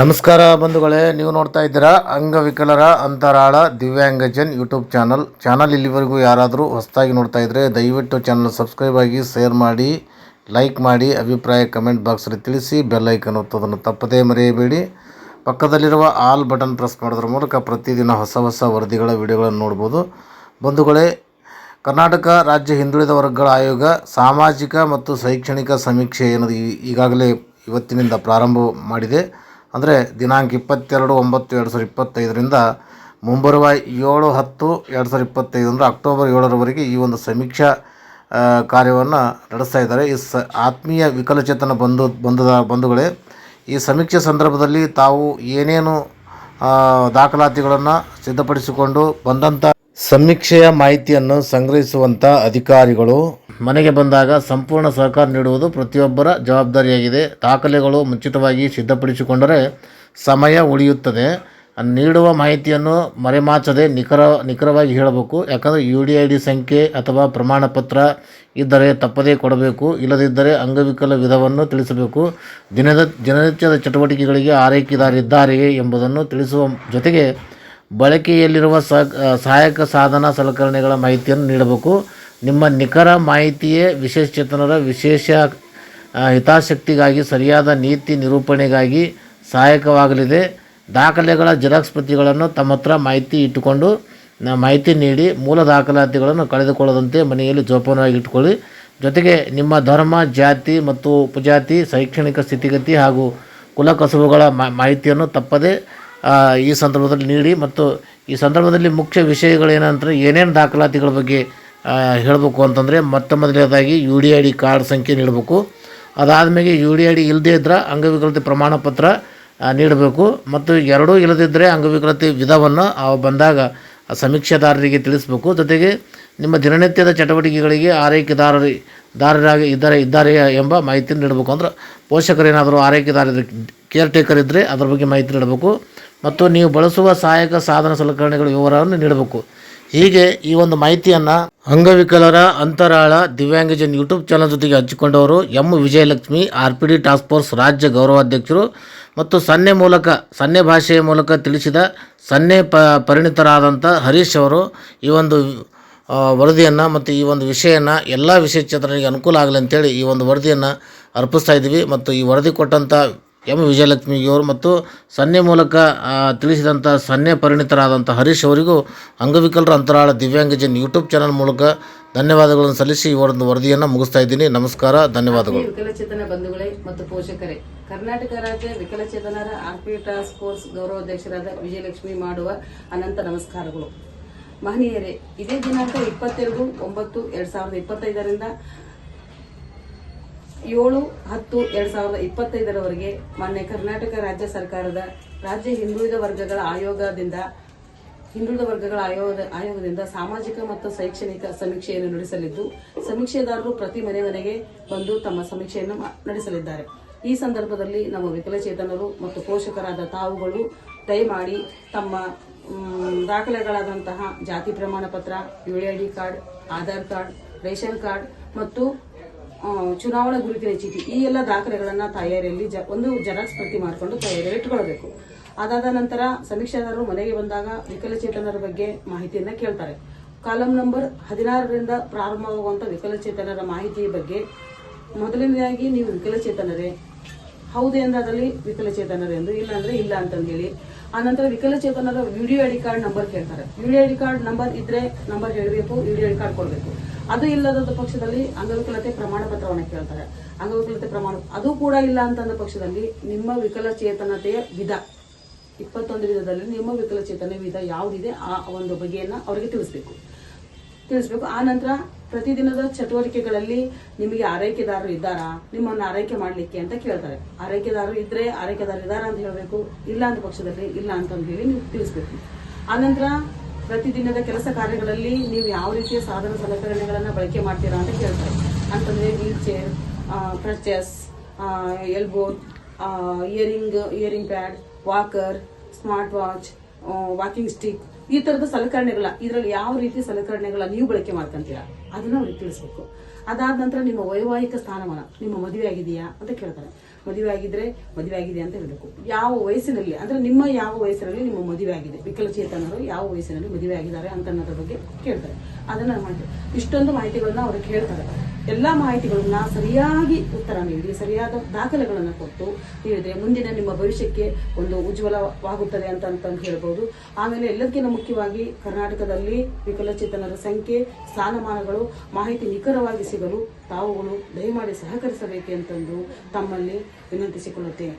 ನಮಸ್ಕಾರ ಬಂಧುಗಳೇ, ನೀವು ನೋಡ್ತಾ ಇದ್ದೀರಾ ಅಂಗವಿಕಲರ ಅಂತರಾಳ ದಿವ್ಯಾಂಗಜನ್ ಯೂಟ್ಯೂಬ್ ಚಾನಲ್. ಚಾನಲ್ ಇಲ್ಲಿವರೆಗೂ ಯಾರಾದರೂ ಹೊಸದಾಗಿ ನೋಡ್ತಾ ಇದ್ದರೆ ದಯವಿಟ್ಟು ಚಾನಲ್ ಸಬ್ಸ್ಕ್ರೈಬ್ ಆಗಿ, ಶೇರ್ ಮಾಡಿ, ಲೈಕ್ ಮಾಡಿ, ಅಭಿಪ್ರಾಯ ಕಮೆಂಟ್ ಬಾಕ್ಸಲ್ಲಿ ತಿಳಿಸಿ, ಬೆಲ್ ಐಕನ್ ಒತ್ತೋದನ್ನು ತಪ್ಪದೇ ಮರೆಯಬೇಡಿ. ಪಕ್ಕದಲ್ಲಿರುವ ಆಲ್ ಬಟನ್ ಪ್ರೆಸ್ ಮಾಡೋದ್ರ ಮೂಲಕ ಪ್ರತಿದಿನ ಹೊಸ ಹೊಸ ವರದಿಗಳ, ವಿಡಿಯೋಗಳನ್ನು ನೋಡ್ಬೋದು. ಬಂಧುಗಳೇ, ಕರ್ನಾಟಕ ರಾಜ್ಯ ಹಿಂದುಳಿದ ವರ್ಗಗಳ ಆಯೋಗ ಸಾಮಾಜಿಕ ಮತ್ತು ಶೈಕ್ಷಣಿಕ ಸಮೀಕ್ಷೆ ಏನದು ಈಗಾಗಲೇ ಇವತ್ತಿನಿಂದ ಪ್ರಾರಂಭ ಮಾಡಿದೆ. ಅಂದರೆ ದಿನಾಂಕ ಇಪ್ಪತ್ತೆರಡು ಒಂಬತ್ತು ಎರಡು ಸಾವಿರದ ಇಪ್ಪತ್ತೈದರಿಂದ ಮುಂಬರುವ ಏಳು ಹತ್ತು ಎರಡು ಸಾವಿರದ ಇಪ್ಪತ್ತೈದು ಅಂದರೆ ಅಕ್ಟೋಬರ್ ಏಳರವರೆಗೆ ಈ ಒಂದು ಸಮೀಕ್ಷಾ ಕಾರ್ಯವನ್ನು ನಡೆಸ್ತಾ ಇದ್ದಾರೆ. ಈ ಸ, ಆತ್ಮೀಯ ವಿಕಲಚೇತನ ಬಂಧು, ಬಂಧದ, ಬಂಧುಗಳೇ, ಈ ಸಮೀಕ್ಷೆ ಸಂದರ್ಭದಲ್ಲಿ ತಾವು ಏನೇನು ದಾಖಲಾತಿಗಳನ್ನು ಸಿದ್ಧಪಡಿಸಿಕೊಂಡು ಬಂದಂಥ ಸಮೀಕ್ಷೆಯ ಮಾಹಿತಿಯನ್ನು ಸಂಗ್ರಹಿಸುವಂಥ ಅಧಿಕಾರಿಗಳು ಮನೆಗೆ ಬಂದಾಗ ಸಂಪೂರ್ಣ ಸಹಕಾರ ನೀಡುವುದು ಪ್ರತಿಯೊಬ್ಬರ ಜವಾಬ್ದಾರಿಯಾಗಿದೆ. ದಾಖಲೆಗಳು ಮುಂಚಿತವಾಗಿ ಸಿದ್ಧಪಡಿಸಿಕೊಂಡರೆ ಸಮಯ ಉಳಿಯುತ್ತದೆ. ನೀಡುವ ಮಾಹಿತಿಯನ್ನು ಮರೆಮಾಚದೆ ನಿಖರ, ನಿಖರವಾಗಿ ಹೇಳಬೇಕು. ಯಾಕಂದರೆ ಯು ಡಿ ಐ ಡಿ ಸಂಖ್ಯೆ ಅಥವಾ ಪ್ರಮಾಣ ಪತ್ರ ಇದ್ದರೆ ತಪ್ಪದೇ ಕೊಡಬೇಕು. ಇಲ್ಲದಿದ್ದರೆ ಅಂಗವಿಕಲ ವಿಧವನ್ನು ತಿಳಿಸಬೇಕು. ದಿನದ, ದಿನನಿತ್ಯದ ಚಟುವಟಿಕೆಗಳಿಗೆ ಆರೈಕೆದಾರಿದ್ದಾರೆಯೇ ಎಂಬುದನ್ನು ತಿಳಿಸುವ ಜೊತೆಗೆ ಬಳಕೆಯಲ್ಲಿರುವ ಸಹ, ಸಹಾಯಕ ಸಾಧನ ಸಲಕರಣೆಗಳ ಮಾಹಿತಿಯನ್ನು ನೀಡಬೇಕು. ನಿಮ್ಮ ನಿಖರ ಮಾಹಿತಿಯೇ ವಿಶೇಷಚೇತನರ ವಿಶೇಷ ಹಿತಾಸಕ್ತಿಗಾಗಿ, ಸರಿಯಾದ ನೀತಿ ನಿರೂಪಣೆಗಾಗಿ ಸಹಾಯಕವಾಗಲಿದೆ. ದಾಖಲೆಗಳ ಜೆರಾಕ್ಸ್ ಪ್ರತಿಗಳನ್ನು ತಮ್ಮ ಹತ್ರ ಮಾಹಿತಿ ಇಟ್ಟುಕೊಂಡು ಮಾಹಿತಿ ನೀಡಿ, ಮೂಲ ದಾಖಲಾತಿಗಳನ್ನು ಕಳೆದುಕೊಳ್ಳದಂತೆ ಮನೆಯಲ್ಲಿ ಜೋಪಾನವಾಗಿ ಇಟ್ಕೊಳ್ಳಿ ಜೊತೆಗೆ ನಿಮ್ಮ ಧರ್ಮ, ಜಾತಿ ಮತ್ತು ಉಪಜಾತಿ, ಶೈಕ್ಷಣಿಕ ಸ್ಥಿತಿಗತಿ ಹಾಗೂ ಕುಲ ಕಸುಬುಗಳ ಮಾಹಿತಿಯನ್ನು ತಪ್ಪದೇ ಈ ಸಂದರ್ಭದಲ್ಲಿ ನೀಡಿ ಮತ್ತು ಈ ಸಂದರ್ಭದಲ್ಲಿ ಮುಖ್ಯ ವಿಷಯಗಳೇನಂದರೆ ಏನೇನು ದಾಖಲಾತಿಗಳ ಬಗ್ಗೆ ಹೇಳಬೇಕು ಅಂತಂದರೆ ಮೊಟ್ಟ ಮೊದಲನೇದಾಗಿ U D I D card ಸಂಖ್ಯೆ ನೀಡಬೇಕು. ಅದಾದಮೇಲೆ ಯು ಡಿ ಐ ಡಿ ಇಲ್ಲದೇ ಇದ್ದರೆ ಅಂಗವಿಕಲತೆ ಪ್ರಮಾಣ ಪತ್ರ ನೀಡಬೇಕು. ಮತ್ತು ಎರಡೂ ಇಲ್ಲದಿದ್ದರೆ ಅಂಗವಿಕಲತೆ ವಿಧವನ್ನು ಅವು ಬಂದಾಗ ಸಮೀಕ್ಷೆದಾರರಿಗೆ ತಿಳಿಸಬೇಕು. ಜೊತೆಗೆ ನಿಮ್ಮ ದಿನನಿತ್ಯದ ಚಟುವಟಿಕೆಗಳಿಗೆ ಆರೈಕೆದಾರರಿ, ದಾರರಾಗಿ ಇದ್ದಾರೆ ಇದ್ದಾರೆ ಎಂಬ ಮಾಹಿತಿಯನ್ನು ನೀಡಬೇಕು. ಅಂದ್ರೆ ಪೋಷಕರೇನಾದರೂ ಆರೈಕೆದಾರ ಕೇರ್ ಟೇಕರ್ ಇದ್ದರೆ ಅದರ ಬಗ್ಗೆ ಮಾಹಿತಿ ನೀಡಬೇಕು. ಮತ್ತು ನೀವು ಬಳಸುವ ಸಹಾಯಕ ಸಾಧನ ಸಲಕರಣೆಗಳ ವಿವರವನ್ನು ನೀಡಬೇಕು. ಹೀಗೆ ಈ ಒಂದು ಮಾಹಿತಿಯನ್ನು ಅಂಗವಿಕಲರ ಅಂತರಾಳ ದಿವ್ಯಾಂಗಜನ್ ಯೂಟ್ಯೂಬ್ ಚಾನಲ್ ಜೊತೆಗೆ ಹಂಚಿಕೊಂಡವರು M Vijayalakshmi R P D task force ರಾಜ್ಯ ಗೌರವಾಧ್ಯಕ್ಷರು ಮತ್ತು ಸನ್ನೆ ಮೂಲಕ, ಸನ್ನೆ ಭಾಷೆಯ ಮೂಲಕ ತಿಳಿಸಿದ ಸನ್ನೆ ಪ ಪರಿಣಿತರಾದಂಥ ಹರೀಶ್ ಅವರು ಈ ಒಂದು ವರದಿಯನ್ನು ಮತ್ತು ಈ ಒಂದು ವಿಷಯನ ಎಲ್ಲ ವಿಷಯ ವಿಶೇಷಚೇತನರಿಗೆ ಅನುಕೂಲ ಆಗಲಿ ಅಂತೇಳಿ ಈ ಒಂದು ವರದಿಯನ್ನು ಅರ್ಪಿಸ್ತಾ ಇದ್ದೀವಿ. ಮತ್ತು ಈ ವರದಿ ಕೊಟ್ಟಂಥ ಎಂ ವಿಜಯಲಕ್ಷ್ಮಿಯವರು ಮತ್ತು ಸನ್ನೆ ಮೂಲಕ ತಿಳಿಸಿದಂಥ ಸನ್ನೆ ಪರಿಣಿತರಾದಂಥ ಹರೀಶ್ ಅವರಿಗೂ ಅಂಗವಿಕಲರ ಅಂತರಾಳ ದಿವ್ಯಾಂಗಜನ್ ಯೂಟ್ಯೂಬ್ ಚಾನಲ್ ಮೂಲಕ ಧನ್ಯವಾದಗಳನ್ನು ಸಲ್ಲಿಸಿ ಒಂದು ವರದಿಯನ್ನು ಮುಗಿಸ್ತಾ ಇದ್ದೀನಿ. ನಮಸ್ಕಾರ, ಧನ್ಯವಾದಗಳು. ವಿಕಲಚೇತನ ಬಂಧುಗಳೇ ಮತ್ತು ಪೋಷಕರೇ, ಕರ್ನಾಟಕ ರಾಜ್ಯ ವಿಕಲಚೇತನರ ಆರ್ಪಿ ಟಾಸ್ಕ್ ಫೋರ್ಸ್ ಗೌರವಾಧ್ಯಕ್ಷರಾದ ವಿಜಯಲಕ್ಷ್ಮಿ ಮಾಡುವ ಅನಂತ ನಮಸ್ಕಾರಗಳು. ಮಹನೀಯರೇ, ಇದೇ ದಿನಾಂಕ ಇಪ್ಪತ್ತೆರಡು ಒಂಬತ್ತು ಎರಡ್ ಸಾವಿರದ ಇಪ್ಪತ್ತೈದರಿಂದ ಏಳು, ಹತ್ತು, ಎರಡ್ ಸಾವಿರದ ಇಪ್ಪತ್ತೈದರವರೆಗೆ ಮಾನ್ಯ ಕರ್ನಾಟಕ ರಾಜ್ಯ ಸರ್ಕಾರದ ರಾಜ್ಯ ಹಿಂದುಳಿದ ವರ್ಗಗಳ ಆಯೋಗದಿಂದ, ಹಿಂದುಳಿದ ವರ್ಗಗಳ ಆಯೋಗದ, ಆಯೋಗದಿಂದ ಸಾಮಾಜಿಕ ಮತ್ತು ಶೈಕ್ಷಣಿಕ ಸಮೀಕ್ಷೆಯನ್ನು ನಡೆಸಲಿದ್ದು, ಸಮೀಕ್ಷೆದಾರರು ಪ್ರತಿ ಮನೆ ಮನೆಗೆ ಬಂದು ತಮ್ಮ ಸಮೀಕ್ಷೆಯನ್ನು ನಡೆಸಲಿದ್ದಾರೆ. ಈ ಸಂದರ್ಭದಲ್ಲಿ ನಮ್ಮ ವಿಕಲಚೇತನರು ಮತ್ತು ಪೋಷಕರಾದ ತಾವುಗಳು ದಯಮಾಡಿ ತಮ್ಮ ದಾಖಲೆಗಳಾದಂತಹ ಜಾತಿ ಪ್ರಮಾಣ ಪತ್ರ U I D card, Aadhaar card, ration card ಮತ್ತು ಚುನಾವಣಾ ಗುರುತಿನ ಚೀಟಿ, ಈ ಎಲ್ಲ ದಾಖಲೆಗಳನ್ನು ತಯಾರಿಯಲ್ಲಿ ಜ- ಒಂದು ಜೆರಾಕ್ಸ್ ಪ್ರತಿ ಮಾಡಿಕೊಂಡು ತಯಾರಿಯಲ್ಲಿ ಇಟ್ಕೊಳ್ಬೇಕು. ಅದಾದ ನಂತರ ಸಮೀಕ್ಷಾದಾರರು ಮನೆಗೆ ಬಂದಾಗ ವಿಕಲಚೇತನರ ಬಗ್ಗೆ ಮಾಹಿತಿಯನ್ನು ಕೇಳ್ತಾರೆ. ಕಾಲಂ ನಂಬರ್ ಹದಿನಾರರಿಂದ ಪ್ರಾರಂಭವಾಗುವಂಥ ವಿಕಲಚೇತನರ ಮಾಹಿತಿಯ ಬಗ್ಗೆ ಮೊದಲನೇದಾಗಿ ನೀವು ವಿಕಲಚೇತನರೇ. ಹೌದು ಎಂದಾದಲ್ಲಿ ವಿಕಲಚೇತನರೆಂದು ಇಲ್ಲ ಅಂದರೆ ಇಲ್ಲ ಅಂತಂದು ಹೇಳಿ ಆನಂತರ ವಿಕಲಚೇತನರ ವಿಡಿಯೋ ಐಡಿ ಕಾರ್ಡ್ ನಂಬರ್ ಕೇಳ್ತಾರೆ. ವಿಡಿಯೋ ಡಿ ಕಾರ್ಡ್ ನಂಬರ್ ಇದ್ರೆ ನಂಬರ್ ಹೇಳಬೇಕು ವಿಡಿಯೋ ಡಿ ಕಾರ್ಡ್ ಕೊಡಬೇಕು. ಅದು ಇಲ್ಲದ ಪಕ್ಷದಲ್ಲಿ ಅಂಗವಿಕಲತೆ ಪ್ರಮಾಣ ಪತ್ರವನ್ನು ಕೇಳ್ತಾರೆ. ಅಂಗವಿಕಲತೆ ಪ್ರಮಾಣ, ಅದು ಕೂಡ ಇಲ್ಲ ಅಂತಂದ ಪಕ್ಷದಲ್ಲಿ ನಿಮ್ಮ ವಿಕಲಚೇತನತೆಯ ವಿಧ, ಇಪ್ಪತ್ತೊಂದು ವಿಧದಲ್ಲಿ ನಿಮ್ಮ ವಿಕಲಚೇತನ ವಿಧ ಯಾವುದಿದೆ ಆ ಒಂದು ಬಗೆಯನ್ನು ಅವರಿಗೆ ತಿಳಿಸ್ಬೇಕು. ತಿಳಿಸ್ಬೇಕು. ಆ ನಂತರ ಪ್ರತಿದಿನದ ಚಟುವಟಿಕೆಗಳಲ್ಲಿ ನಿಮಗೆ ಆರೈಕೆದಾರರು ಇದ್ದಾರಾ, ನಿಮ್ಮನ್ನ ಆರೈಕೆ ಮಾಡಲಿಕ್ಕೆ ಅಂತ ಕೇಳ್ತಾರೆ. ಆರೈಕೆದಾರರು ಇದ್ರೆ ಆರೈಕೆದಾರರು ಇದ್ದಾರಾ ಅಂತ ಹೇಳಬೇಕು. ಇಲ್ಲ ಅಂತ ಪಕ್ಷದಲ್ಲಿ ಇಲ್ಲ ಅಂತಂದು ಹೇಳಿ ನೀವು ತಿಳಿಸ್ಬೇಕು. ಆನಂತರ ಪ್ರತಿದಿನದ ಕೆಲಸ ಕಾರ್ಯಗಳಲ್ಲಿ ನೀವು ಯಾವ ರೀತಿಯ ಸಾಧನ ಸಲಕರಣೆಗಳನ್ನು ಬಳಕೆ ಮಾಡ್ತೀರಾ ಅಂತ ಕೇಳ್ತಾರೆ. ಅಂತಂದ್ರೆ wheelchair crutches elbow hearing hearing pad, walker, smart watch walking stick ಈ ತರದ ಸಲಕರಣೆಗಳ ಇದರಲ್ಲಿ ಯಾವ ರೀತಿ ಸಲಕರಣೆಗಳ ನೀವು ಬಳಕೆ ಮಾಡ್ಕೊಂತೀರಾ ಅದನ್ನ ಅವ್ರಿಗೆ ತಿಳಿಸ್ಬೇಕು. ಅದಾದ ನಂತರ ನಿಮ್ಮ ವೈವಾಹಿಕ ಸ್ಥಾನಮಾನ, ನಿಮ್ಮ ಮದುವೆ ಆಗಿದೆಯಾ ಅಂತ ಕೇಳ್ತಾರೆ. ಮದುವೆ ಆಗಿದ್ರೆ ಮದುವೆ ಆಗಿದೆ ಅಂತ ಹೇಳಬೇಕು. ಯಾವ ವಯಸ್ಸಿನಲ್ಲಿ, ಅಂದ್ರೆ ನಿಮ್ಮ ಯಾವ ವಯಸ್ಸಿನಲ್ಲಿ ನಿಮ್ಮ ಮದುವೆ ಆಗಿದೆ? ವಿಕಲಚೇತನರು ಯಾವ ವಯಸ್ಸಿನಲ್ಲಿ ಮದುವೆ ಆಗಿದ್ದಾರೆ ಅಂತ ಅನ್ನೋದ್ರ ಬಗ್ಗೆ ಕೇಳ್ತಾರೆ. ಅದನ್ನ ಮಾಡ್ತೀವಿ. ಇಷ್ಟೊಂದು ಮಾಹಿತಿಗಳನ್ನ ಅವ್ರಿಗೆ ಹೇಳ್ತಾರೆ ಎಲ್ಲಾ ಮಾಹಿತಿಗಳನ್ನ ಸರಿಯಾಗಿ ಉತ್ತರ ನೀಡಿ, ಸರಿಯಾದ ದಾಖಲೆಗಳನ್ನು ಕೊಟ್ಟು ನೀಡಿದ್ರೆ ಮುಂದಿನ ನಿಮ್ಮ ಭವಿಷ್ಯಕ್ಕೆ ಒಂದು ಉಜ್ವಲವಾಗುತ್ತದೆ ಅಂತ ಅಂತ ಹೇಳ್ಬೋದು. ಆಮೇಲೆ ಎಲ್ಲದಕ್ಕಿಂತ ಮುಖ್ಯವಾಗಿ ಕರ್ನಾಟಕದಲ್ಲಿ ವಿಕಲಚೇತನರ ಸಂಖ್ಯೆ, ಸ್ಥಾನಮಾನಗಳು, ಮಾಹಿತಿ ನಿಖರವಾಗಿ ಸಿಗಲು ತಾವುಗಳು ದಯಮಾಡಿ ಸಹಕರಿಸಬೇಕೆಂತಂದು ತಮ್ಮಲ್ಲಿ ವಿನಂತಿಸಿಕೊಳ್ಳುತ್ತೇನೆ.